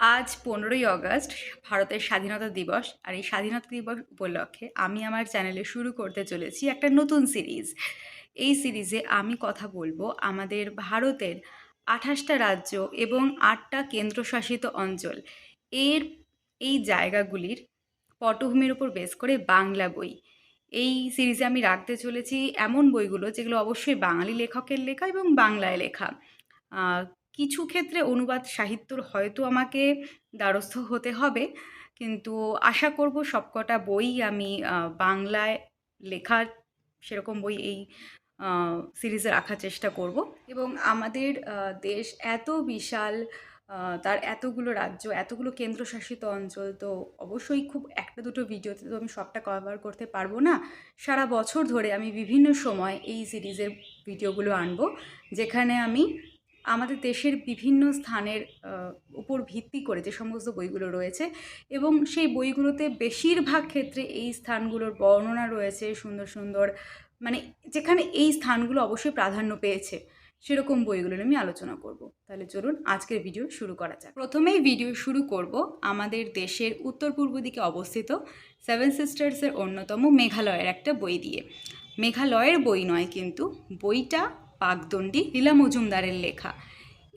আজ পনেরোই আগস্ট ভারতের স্বাধীনতা দিবস। আর এই স্বাধীনতা দিবস উপলক্ষে আমি আমার চ্যানেলে শুরু করতে চলেছি একটা নতুন সিরিজ। এই সিরিজে আমি কথা বলব আমাদের ভারতের আঠাশটা রাজ্য এবং আটটা কেন্দ্রশাসিত অঞ্চল। এর, এই জায়গাগুলির পটভূমির উপর বেস করে বাংলা বই। এই সিরিজে আমি রাখতে চলেছি এমন বইগুলো যেগুলো অবশ্যই বাঙালি লেখকের লেখা এবং বাংলায় লেখা। কিছু ক্ষেত্রে অনুবাদ সাহিত্যর হয়তো আমাকে দ্বারস্থ হতে হবে। কিন্তু আশা করব সবকটা বই আমি বাংলায় লেখার সেরকম বই এই সিরিজে রাখার চেষ্টা করব। এবং আমাদের দেশ এত বিশাল তার এতগুলো রাজ্য, এতগুলো কেন্দ্রশাসিত অঞ্চল, তো অবশ্যই খুব একটা দুটো ভিডিওতে তো আমি সবটা কভার করতে পারব না। সারা বছর ধরে আমি বিভিন্ন সময় এই সিরিজের ভিডিওগুলো আনব, যেখানে আমি আমাদের দেশের বিভিন্ন স্থানের উপর ভিত্তি করে যে সমস্ত বইগুলো রয়েছে এবং সেই বইগুলোতে বেশিরভাগ ক্ষেত্রে এই স্থানগুলোর বর্ণনা রয়েছে সুন্দর সুন্দর মানে যেখানে এই স্থানগুলো অবশ্যই প্রাধান্য পেয়েছে, সেরকম বইগুলো আমি আলোচনা করব। তাহলে চলুন আজকের ভিডিও শুরু করা যাক। প্রথমেই ভিডিও শুরু করব আমাদের দেশের উত্তর পূর্ব দিকে অবস্থিত সেভেন সিস্টার্সের অন্যতম মেঘালয়ের একটা বই দিয়ে। মেঘালয়ের বই নয় কিন্তু বইটা পাকদণ্ডী লীলা মজুমদারের লেখা।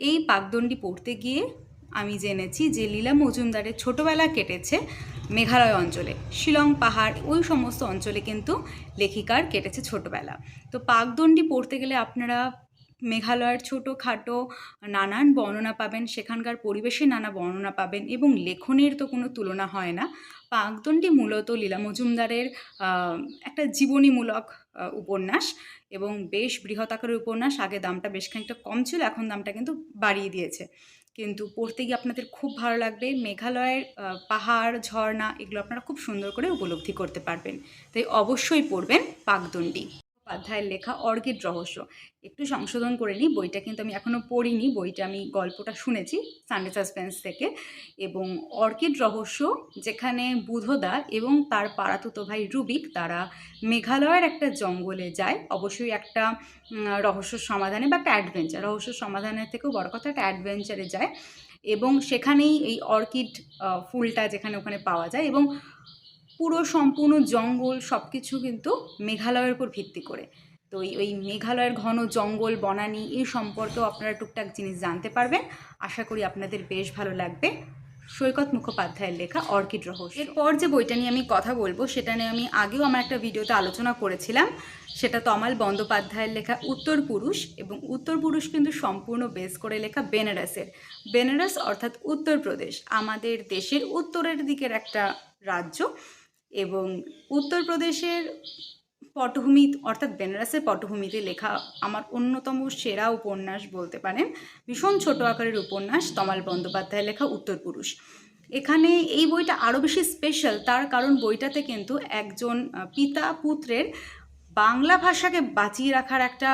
এই পাকদণ্ডি পড়তে গিয়ে আমি জেনেছি যে লীলা মজুমদারের ছোটোবেলা কেটেছে মেঘালয় অঞ্চলে। শিলং পাহাড়, ওই সমস্ত অঞ্চলে কিন্তু লেখিকার কেটেছে ছোটোবেলা। তো পাকদণ্ডী পড়তে গেলে আপনারা মেঘালয়ের ছোটো খাটো নানান বর্ণনা পাবেন, সেখানকার পরিবেশে নানা বর্ণনা পাবেন এবং লেখনের তো কোনো তুলনা হয় না। পাকদণ্ডী মূলত লীলা মজুমদারের একটা জীবনীমূলক উপন্যাস এবং বেশ বৃহৎ আকারের উপন্যাস। আগে দামটা বেশ খানিকটা কম ছিল, এখন দামটা কিন্তু বাড়িয়ে দিয়েছে। কিন্তু পড়তে গিয়ে আপনাদের খুব ভালো লাগবে। মেঘালয়ের পাহাড়, ঝর্ণা এগুলো আপনারা খুব সুন্দর করে উপলব্ধি করতে পারবেন। তাই অবশ্যই পড়বেন পাকদণ্ডী উপাধ্যায়ের লেখা অর্কিড রহস্য। একটু সংশোধন করে নিই, বইটা কিন্তু আমি এখনও পড়িনি, বইটা আমি গল্পটা শুনেছি সানডে সাসপেন্স থেকে। এবং অর্কিড রহস্য, যেখানে বুধদা এবং তার পাড়াতুতো ভাই রুবিক, তারা মেঘালয়ের একটা জঙ্গলে যায়। অবশ্যই একটা রহস্য সমাধানে বা একটা অ্যাডভেঞ্চার রহস্য সমাধানের থেকেও বড় কথা একটা অ্যাডভেঞ্চারে যায়। এবং সেখানেই এই অর্কিড ফুলটা যেখানে ওখানে পাওয়া যায়। এবং পুরো সম্পূর্ণ জঙ্গল সব কিছু কিন্তু মেঘালয়ের উপর ভিত্তি করে। তো ওই মেঘালয়ের ঘন জঙ্গল, বনানী এই সম্পর্কেও আপনারা টুকটাক জিনিস জানতে পারবেন। আশা করি আপনাদের বেশ ভালো লাগবে। সৈকত মুখোপাধ্যায়ের লেখা অর্কিড রহস্য। এরপর যে বইটা নিয়ে আমি কথা বলব, সেটা নিয়ে আমি আগেও আমার একটা ভিডিওতে আলোচনা করেছিলাম। সেটা তমাল বন্দ্যোপাধ্যায়ের লেখা উত্তর পুরুষ এবং উত্তর পুরুষ কিন্তু সম্পূর্ণ বেস করে লেখা বেনারসের। বেনারস অর্থাৎ উত্তরপ্রদেশ আমাদের দেশের উত্তরের দিকের একটা রাজ্য। এবং উত্তরপ্রদেশের পটভূমি, অর্থাৎ বেনারসের পটভূমিতে লেখা আমার অন্যতম সেরা উপন্যাস বলতে পারেন, ভীষণ ছোট আকারের উপন্যাস তমাল বন্দ্যোপাধ্যায়ের লেখা উত্তর পুরুষ। এখানে এই বইটা আরও বেশি স্পেশাল তার কারণ বইটাতে কিন্তু একজন পিতা পুত্রের বাংলা ভাষাকে বাঁচিয়ে রাখার একটা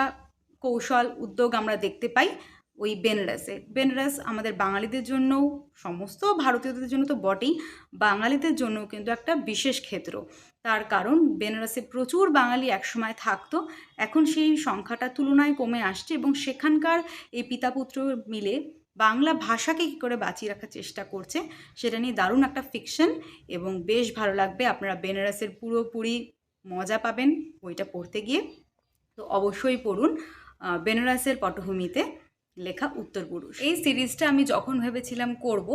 কৌশল, উদ্যোগ আমরা দেখতে পাই। ওই বেনারসে বেনারস আমাদের বাঙালিদের জন্যও, সমস্ত ভারতীয়দের জন্য তো বটেই, বাঙালিদের জন্য কিন্তু একটা বিশেষ ক্ষেত্র। তার কারণ, বেনারসে প্রচুর বাঙালি একসময় থাকতো, এখন সেই সংখ্যাটা তুলনায় কমে আসছে এবং সেখানকার এই পিতা পুত্র মিলে বাংলা ভাষাকে কী করে বাঁচিয়ে রাখার চেষ্টা করছে, সেটা নিয়ে দারুণ একটা ফিকশন এবং বেশ ভালো লাগবে। আপনারা বেনারসের পুরোপুরি মজা পাবেন বইটা পড়তে গিয়ে। তো অবশ্যই পড়ুন বেনারসের পটভূমিতে। লেখা উত্তর পুরুষ। এই সিরিজটা আমি যখন ভেবেছিলাম করব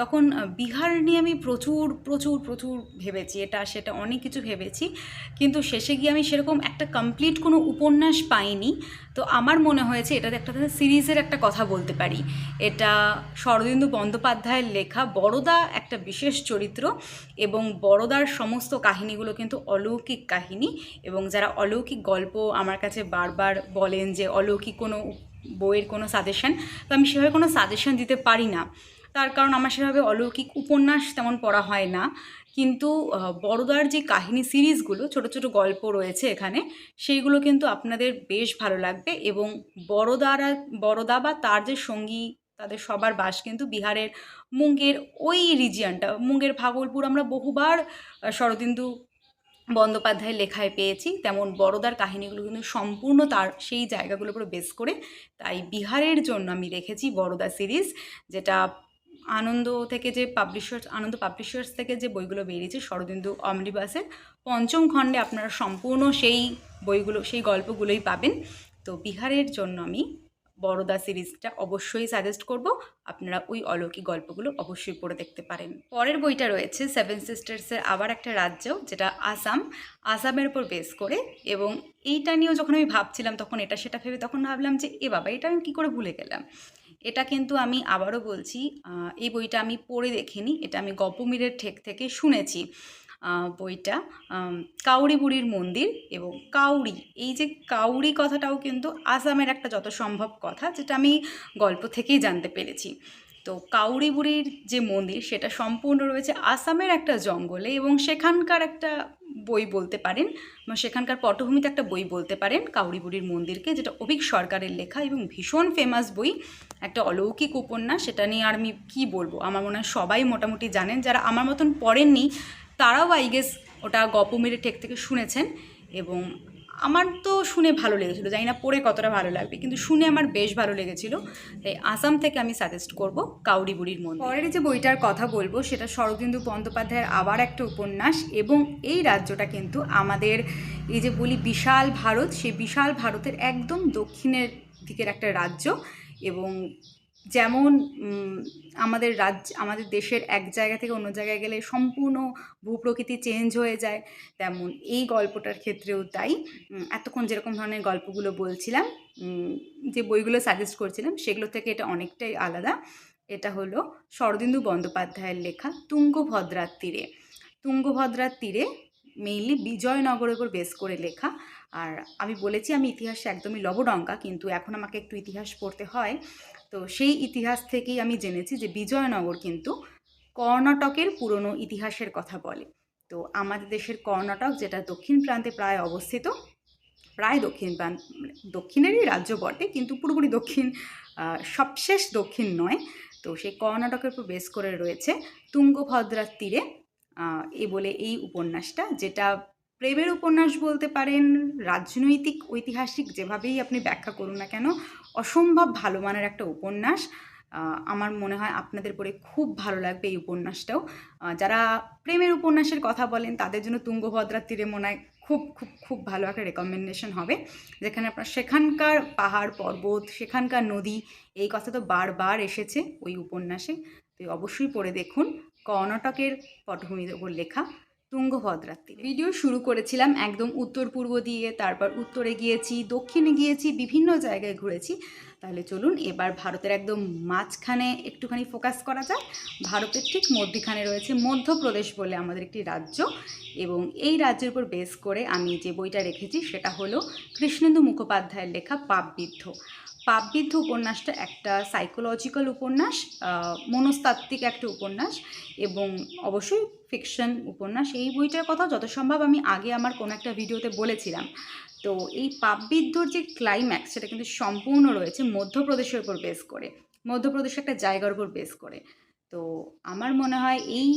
তখন বিহার নিয়ে আমি প্রচুর প্রচুর প্রচুর ভেবেছি, এটা, সেটা অনেক কিছু ভেবেছি। কিন্তু শেষে গিয়ে আমি সেরকম একটা কমপ্লিট কোনো উপন্যাস পাইনি। তো আমার মনে হয়েছে এটাতে একটা সিরিজের একটা কথা বলতে পারি। এটা শরদিন্দু বন্দ্যোপাধ্যায়ের লেখা বড়দা একটা বিশেষ চরিত্র এবং বড়দার সমস্ত কাহিনীগুলো কিন্তু অলৌকিক কাহিনী এবং যারা অলৌকিক গল্প আমার কাছে বারবার বলেন যে অলৌকিক কোনো বইয়ের কোনো সাজেশন তো আমি সেভাবে কোনো সাজেশন দিতে পারি না। তার কারণ আমার সেভাবে অলৌকিক উপন্যাস তেমন পড়া হয় না। কিন্তু বড়দার যে কাহিনী সিরিজগুলো ছোট ছোট গল্প রয়েছে এখানে, সেইগুলো কিন্তু আপনাদের বেশ ভালো লাগবে এবং বড়দারা, বড়দা বা তার যে সঙ্গী, তাদের সবার বাস কিন্তু বিহারের মুঙ্গের ওই রিজিয়নটা মুঙ্গের ভাগলপুর আমরা বহুবার শরদিন্দু বন্দ্যোপাধ্যায়ের লেখায় পেয়েছি। তেমন বড়দার কাহিনীগুলো কিন্তু সম্পূর্ণ তার সেই জায়গাগুলোর উপর বেস করে। তাই বিহারের জন্য আমি রেখেছি বড়দা সিরিজ যেটা আনন্দ থেকে যে পাবলিশার্স আনন্দ পাবলিশার্স থেকে যে বইগুলো বেরিয়েছে, শরদিন্দু অমনিবাসের পঞ্চম খণ্ডে আপনারা সম্পূর্ণ সেই বইগুলো, সেই গল্পগুলোই পাবেন। তো বিহারের জন্য আমি বড়দা সিরিজটা অবশ্যই সাজেস্ট করব। আপনারা ওই অলৌকিক গল্পগুলো অবশ্যই পড়ে দেখতে পারেন। পরের বইটা রয়েছে সেভেন সিস্টার্সের আবার একটা রাজ্য, যেটা আসাম। আসামের উপর বেস করে এবং এইটা নিয়েও যখন আমি ভাবছিলাম তখন এটা সেটা ভেবে তখন ভাবলাম যে, এ বাবা, এটা আমি কী করে ভুলে গেলাম? এটা কিন্তু আমি আবারও বলছি এই বইটা আমি পড়ে দেখিনি, এটা আমি গপমিরের ঠেক থেকে শুনেছি। বইটা কাউরি বুড়ির মন্দির এবং কাউরি এই যে কাউরি কথাটাও কিন্তু আসামের একটা যত সম্ভব কথা যেটা আমি গল্প থেকেই জানতে পেরেছি। তো কাউরি বুড়ির যে মন্দির সেটা সম্পূর্ণ রয়েছে আসামের একটা জঙ্গলে এবং সেখানকার একটা বই বলতে পারেন সেখানকার পটভূমিতে একটা বই বলতে পারেন কাউরি বুড়ির মন্দিরকে, যেটা অভিক সরকারের লেখা এবং ভীষণ ফেমাস বই। একটা অলৌকিক উপন্যাস, সেটা নিয়ে আর আমি কী বলব? আমার মনে হয় সবাই মোটামুটি জানেন, যারা আমার মতন পড়েননি তারাও আই গেস ওটা গপমের ঠেক থেকে শুনেছেন এবং আমার তো শুনে ভালো লেগেছিলো, জানি না পড়ে কতটা ভালো লাগবে, কিন্তু শুনে আমার বেশ ভালো লেগেছিলো। তাই আসাম থেকে আমি সাজেস্ট করব কাউরি বুড়ির মন পরের যে বইটার কথা বলব, সেটা শরদিন্দু বন্দ্যোপাধ্যায়ের আবার একটা উপন্যাস এবং এই রাজ্যটা কিন্তু আমাদের এই যে বলি বিশাল ভারত, সেই বিশাল ভারতের একদম দক্ষিণের দিকের একটা রাজ্য এবং যেমন আমাদের রাজ্য, আমাদের দেশের এক জায়গা থেকে অন্য জায়গায় গেলে সম্পূর্ণ ভূপ্রকৃতি চেঞ্জ হয়ে যায়। তেমন এই গল্পটার ক্ষেত্রেও তাই এতক্ষণ যেরকম ধরনের গল্পগুলো বলছিলাম যে বইগুলো সাজেস্ট করছিলাম, সেগুলো থেকে এটা অনেকটাই আলাদা। এটা হলো শরদিন্দু বন্দ্যোপাধ্যায়ের লেখা তুঙ্গভদ্রার তীরে। তুঙ্গভদ্রার তীরে মেইনলি বিজয়নগরের উপর বেস করে লেখা। আর আমি বলেছি আমি ইতিহাসে একদমই লবডঙ্কা, কিন্তু এখন আমাকে একটু ইতিহাস পড়তে হয়। তো সেই ইতিহাস থেকেই আমি জেনেছি যে বিজয়নগর কিন্তু কর্ণাটকের পুরনো ইতিহাসের কথা বলে। তো আমাদের দেশের কর্ণাটক, যেটা দক্ষিণ প্রান্তে প্রায় অবস্থিত, প্রায় দক্ষিণ প্রান্ত মানে দক্ষিণেরই রাজ্য বটে, কিন্তু পুরোপুরি দক্ষিণ সবশেষ দক্ষিণ নয়। তো সেই কর্ণাটকের উপর বেস করে রয়েছে তুঙ্গভদ্রার তীরে এ বলে এই উপন্যাসটা, যেটা প্রেমের উপন্যাস বলতে পারেন, রাজনৈতিক, ঐতিহাসিক যেভাবেই আপনি ব্যাখ্যা করুন না কেন, অসম্ভব ভালো মানের একটা উপন্যাস। আমার মনে হয় আপনাদের পড়ে খুব ভালো লাগবে এই উপন্যাসটাও। যারা প্রেমের উপন্যাসের কথা বলেন, তাদের জন্য তুঙ্গভদ্রার তীরে মনে হয় খুব খুব খুব ভালো একটা রেকমেন্ডেশন হবে। যেখানে আপনার সেখানকার পাহাড়, পর্বত, সেখানকার নদী, এই কথা তো বারবার এসেছে ওই উপন্যাসে। তো অবশ্যই পড়ে দেখুন। কর্ণাটকের পটভূমির ওপর লেখা। তুঙ্গভদ্রার তীরে ভিডিও শুরু করেছিলাম একদম উত্তর পূর্ব দিয়ে, তারপর উত্তরে গিয়েছি, দক্ষিণে গিয়েছি, বিভিন্ন জায়গায় ঘুরেছি। তাহলে চলুন এবার ভারতের একদম মাঝখানে একটুখানি ফোকাস করা যাক। ভারতের ঠিক মধ্যখানে রয়েছে মধ্যপ্রদেশ বলে আমাদের একটি রাজ্য এবং এই রাজ্যের উপর বেস করে আমি যে বইটা রেখেছি সেটা হলো কৃষ্ণেন্দু মুখোপাধ্যায়ের লেখা পাপবিদ্ধ। পাপবিদ্ধ উপন্যাসটা একটা সাইকোলজিক্যাল উপন্যাস মনস্তাত্ত্বিক একটা উপন্যাস এবং অবশ্যই ফিকশন উপন্যাস, এই বইটার কথা যত সম্ভব আমি আগে আমার কোনো একটা ভিডিওতে বলেছিলাম। তো এই পাপবিদ্যুর যে ক্লাইম্যাক্স সেটা কিন্তু সম্পূর্ণ রয়েছে মধ্যপ্রদেশের উপর বেস করে। মধ্যপ্রদেশের একটা জায়গার উপর বেস করে। তো আমার মনে হয় এই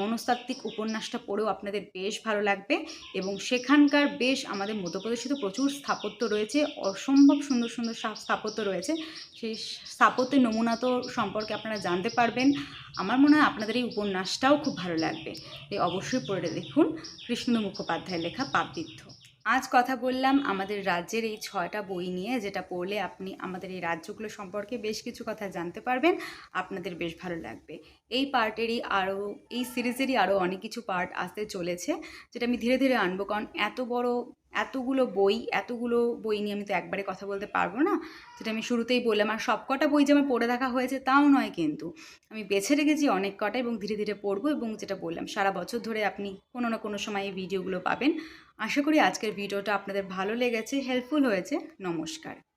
মনস্তাত্ত্বিক উপন্যাসটা পড়েও আপনাদের বেশ ভালো লাগবে এবং সেখানকার বেশ আমাদের মধ্যপ্রদেশে তো প্রচুর স্থাপত্য রয়েছে, অসম্ভব সুন্দর সুন্দর স্থাপত্য রয়েছে। সেই স্থাপত্যের নমুনা তো সম্পর্কে আপনারা জানতে পারবেন। আমার মনে হয় আপনাদের এই উপন্যাসটাও খুব ভালো লাগবে। তাই অবশ্যই পড়ে দেখুন কৃষ্ণ মুখোপাধ্যায়ের লেখা পাপবিদ্ধ। আজ কথা বললাম আমাদের রাজ্যের এই ছয়টা বই নিয়ে, যেটা পড়লে আপনি আমাদের এই রাজ্যগুলো সম্পর্কে বেশ কিছু কথা জানতে পারবেন। আপনাদের বেশ ভালো লাগবে। এই পার্টেরই আরও, এই সিরিজেরই আরও অনেক কিছু পার্ট আসতে চলেছে, যেটা আমি ধীরে ধীরে আনব, কারণ এত বড় এতগুলো বই এতগুলো বই নিয়ে আমি তো একবারে কথা বলতে পারব না। যেটা আমি শুরুতেই বললাম, আর সবকটা বই যে আমার পড়ে দেখা হয়েছে তাও নয় কিন্তু। আমি বেছে রেখেছি অনেক কটা এবং ধীরে ধীরে পড়ব এবং যেটা বললাম, সারা বছর ধরে আপনি কোনো না কোনো সময় এই ভিডিওগুলো পাবেন। আশা করি আজকের ভিডিওটা আপনাদের ভালো লেগেছে হেল্পফুল হয়েছে। নমস্কার।